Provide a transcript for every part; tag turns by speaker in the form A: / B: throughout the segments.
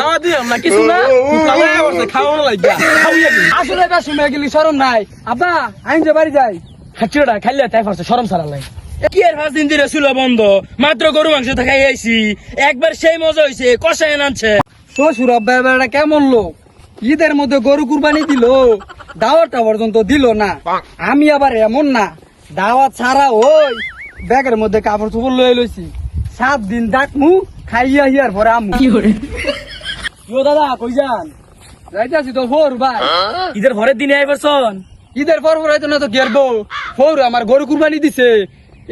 A: দাওয়া দিলাম না কিছু না খাওয়ানো লাগবে
B: আসলে এবার শুনে গেলি শরম নাই আব্বা যে বাড়ি যাই
A: খাচ্ছিটা খাইলে তাই ফারছে শরম সারা লাই কি আর পাঁচ দিন ধরে ছিল বন্ধ মাত্র গরু মাংস খাই আইছি একবার সেই মজা হইছে কষায় আনছে
B: শ্বশুর আব্বা এবার কেমন লোক ঈদের মধ্যে গরু কুরবানি দিল দাওয়াতটা পর্যন্ত দিল না আমি আবার এমন না দাওয়াত ছাড়া ওই ব্যাগের মধ্যে কাপড় চোপড় লয়ে লইছি সাত দিন ডাকমু খাইয়া হিয়ার পরে আমু
A: ইয়ো দাদা কই যান?
B: যাইতাছি তো ফোর ভাই।
A: ঈদের ভরের দিনে আইবারছন
B: ঈদের পর পর হয়তো না তো গেরবো। ফোর আমার গরু কুরবানি দিছে।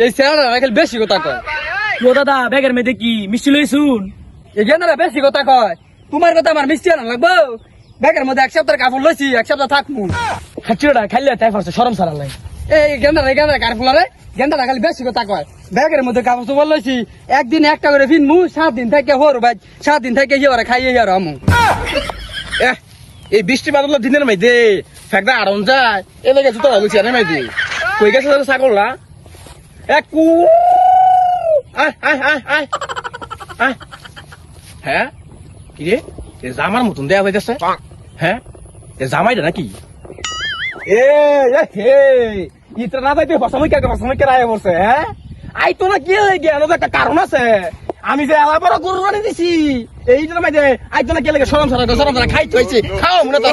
B: এই স্যাররা রাখেল বেশি কথা কয়।
A: ইয়ো দাদা ব্যাগের মধ্যে কি মিষ্টি লইছুন
B: এখানে বেশি কথা কয়। তোমার কথা আমার মিষ্টি আনা লাগবো? ব্যাগের মধ্যে এক সপ্তাহ কাপড় লইছি এক সপ্তাহ থাকমু।
A: খাচ্ছিটা খাইলে তাই ফারছে শরম সারা লাই
B: এই গেন্দা রে গেন্দা কার ফুলারে গেন্দা খালি বেশি কথা কয়। ব্যাগের মধ্যে কাপড় চোপড় লইছি একদিন একটা করে ফিনমু সাত দিন থেকে হর ভাই সাত দিন থেকে হিয়ারে খাইয়ে হিয়ার আমু।
A: এই বৃষ্টি বাদল দিনের মাইদে ফেকদা আড়ন যায় এ লেগে জুতো লাগছে আরে মাইদে কই গেছে তোর ছাগলরা এক কু আয় আয় আয় আয় আয় হ্যাঁ? কি রে? এ জামার মতন দেয়া হ্যাঁ? এ জামাইটা নাকি? এ হে ইতরা না যাইতে ফসামই কে ফসামই কে রায় হ্যাঁ আই তো না কি হয়ে তো একটা কারণ আছে। আমি যে আলা বড় গরু রানি দিছি এই জন্য মাঝে আই তো না কে লাগে সরম সারা সরম সারা খাইতে হইছে। খাও মনে তো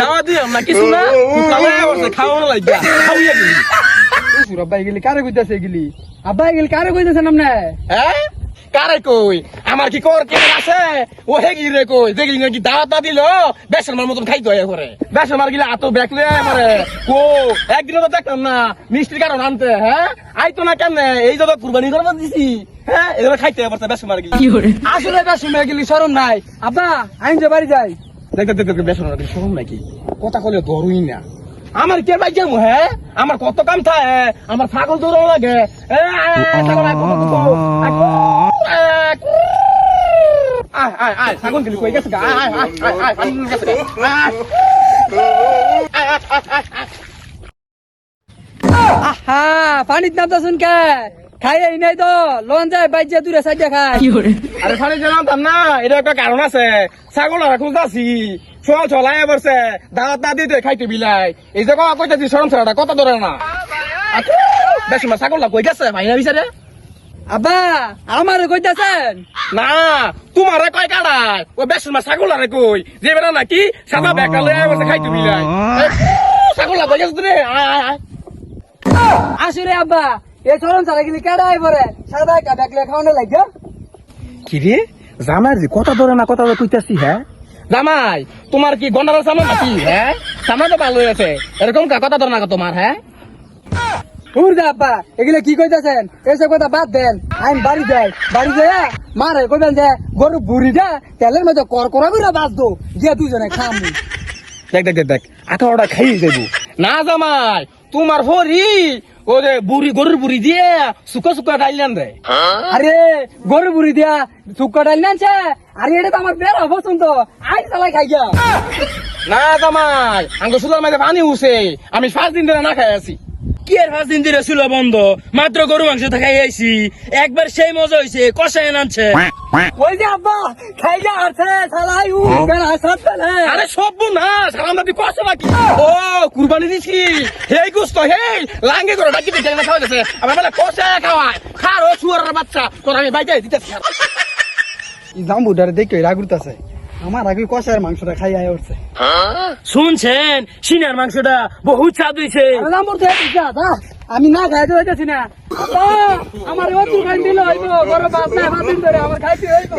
A: দাওয়া দিলাম না কিছু না। তাহলে লাগবে। খাওয়াইয়া দিই
B: শ্বশুর আব্বা এগুলি কারে কইতাছে এগুলি? আব্বা এগুলি কারে কইতাছেন আপনি
A: হ্যাঁ? কারে কই আমার কি কর কে আছে ও হে কি রে কই দেখলি নাকি দাওয়াত দিল বেসন মার মতন খাইতে হয় করে বেসন মার গিলা আতো ব্যাক আমারে কো একদিন তো দেখলাম না মিষ্টির কারণ আনতে হ্যাঁ আই তো না কেমনে এই তো কুরবানি করবার দিছি হ্যাঁ এগুলো খাইতে পারছে বেসন মার গিলা
B: আসলে এবার শুনে গেলি শরম নাই আব্বা আইন যে বাড়ি যাই
A: দেখতে দেখতে বেসন মার গিলা শরম নাকি কথা কলে ধরুই না আমার কে ভাই যাব হ্যাঁ আমার কত কাম থাকে আমার ছাগল দৌড়ানো লাগে এ, আয়, আয়, ছাগল আয়, কত দূর? আয়, কু, আয়, কু। আয়, আয়, আয়, ছাগল গেলি কই গেছে গা? আয়, আয়, আয়, আয়, আয়, গেছে গা? আয়। আয়, আয়, আয়, আয়, আয়।
B: আহা পানির নামটা শুন কে খাই এই নাই তো লোন যায় বাইজে দূরে সাইডে খাই
A: আরে ফানি জানাম না এটা একটা কারণ আছে ছাগল আর খুঁজতাছি চল চলাই বসে দাঁত না দিতে খাইতে বিলাই এই যে কথা কইতাছি সরম ছাড়া কথা ধরে না বেশ মা ছাগল কই গেছে ভাই না বিচারে
B: আব্বা আমারে কইতাছেন?
A: না তোমারে কয় কাড়ায়? ওই বেশ মা ছাগল আরে কই? যে বেড়া নাকি সাদা বেকা লয়ে বসে খাইতে ছাগল গেছে রে
B: আব্বা এই চরম চালা গেলি কেডাই পরে সাদা কা দেখলে খাওয়ানো লাগে।
A: কি রে? জামাই যে কথা ধরে না কথা কইতাছি হ্যাঁ? জামাই তোমার কি গন্ডার সামান নাকি হ্যাঁ? সামান তো ভালো আছে এরকম কা কথা ধরে না তোমার হ্যাঁ?
B: কি কইতাছেন? এসব কথা বাদ দেন। আইন বাড়ি যাই বাড়ি যায় মারে কইবেন যে গরু বুড়িটা তেলের মধ্যে করকরা করে বাঁচ দো গিয়া দুজনে খামু।
A: দেখ দেখ দেখ দেখ আঠারোটা খাইয়ে দেবো না জামাই তোমার ভরি ও যে বুড়ি গরুর বুড়ি দিয়ে শুকা শুকা ডাইলান রে
B: আরে বুড়ি দিয়া নানছে আরে এটা তো আমার পছন্দ। চালাই খাই গিয়া।
A: না জামাই আঙ্গ সুলার মাঝে পানি উঠছে আমি পাঁচ দিন ধরে না খাই আছি। কি আর পাঁচ দিন ধরে ছিল বন্ধ? মাত্র গরু মাংস খাই আইছি। একবার সেই মজা হইছে কষায় আনছে
B: ওই যে আব্বা খাই যা আছে উ সব বেড়া
A: আরে সব না সালাম দাদি কষ্ট নাকি ও কুরবানি দিছি। হেই গুস্ত হেই লাঙ্গে করে ডাকি দিতে না খাওয়া যাচ্ছে। আমার বেলা কষা খাওয়ায় খার ও শুয়ারের বাচ্চা তোর আমি বাইকে দিতেছি।
B: জাম্বুটারে দেখে রাগুরতাছে আমার আগে কষার মাংসটা খাই আয় উঠছে।
A: শুনছেন? সিনার মাংসটা
B: বহু চাঁদ হয়েছে আমি না খাইতে হইতেছি না। আমার অত খাই দিল হয়তো বড় বাপ না ধরে আমার খাইতে হইতো